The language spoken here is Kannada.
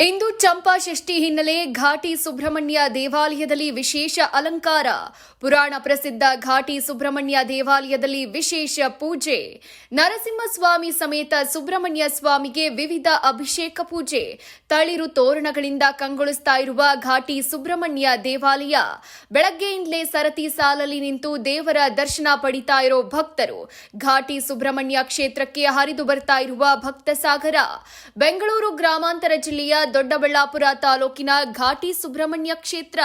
ಇಂದು ಚಂಪಾ ಷಷ್ಠಿ ಹಿನ್ನೆಲೆ ಘಾಟಿ ಸುಬ್ರಹ್ಮಣ್ಯ ದೇವಾಲಯದಲ್ಲಿ ವಿಶೇಷ ಅಲಂಕಾರ. ಪುರಾಣ ಪ್ರಸಿದ್ಧ ಘಾಟಿ ಸುಬ್ರಹ್ಮಣ್ಯ ದೇವಾಲಯದಲ್ಲಿ ವಿಶೇಷ ಪೂಜೆ. ನರಸಿಂಹಸ್ವಾಮಿ ಸಮೇತ ಸುಬ್ರಹ್ಮಣ್ಯ ಸ್ವಾಮಿಗೆ ವಿವಿಧ ಅಭಿಷೇಕ ಪೂಜೆ. ತಳಿರು ತೋರಣಗಳಿಂದ ಕಂಗೊಳಿಸ್ತಾ ಇರುವ ಘಾಟಿ ಸುಬ್ರಹ್ಮಣ್ಯ ದೇವಾಲಯ. ಬೆಳಗ್ಗೆಯಿಂದಲೇ ಸರತಿ ಸಾಲಲ್ಲಿ ನಿಂತು ದೇವರ ದರ್ಶನ ಪಡಿತಾ ಇರೋ ಭಕ್ತರು. ಘಾಟಿ ಸುಬ್ರಹ್ಮಣ್ಯ ಕ್ಷೇತ್ರಕ್ಕೆ ಹರಿದು ಬರ್ತಾ ಇರುವ ಭಕ್ತ ಸಾಗರ ಬೆಂಗಳೂರು ಗ್ರಾಮಾಂತರ ಜಿಲ್ಲೆಯ ದೊಡ್ಡಬಳ್ಳಾಪುರ ತಾಲೂಕಿನ ಘಾಟಿ ಸುಬ್ರಹ್ಮಣ್ಯ ಕ್ಷೇತ್ರ.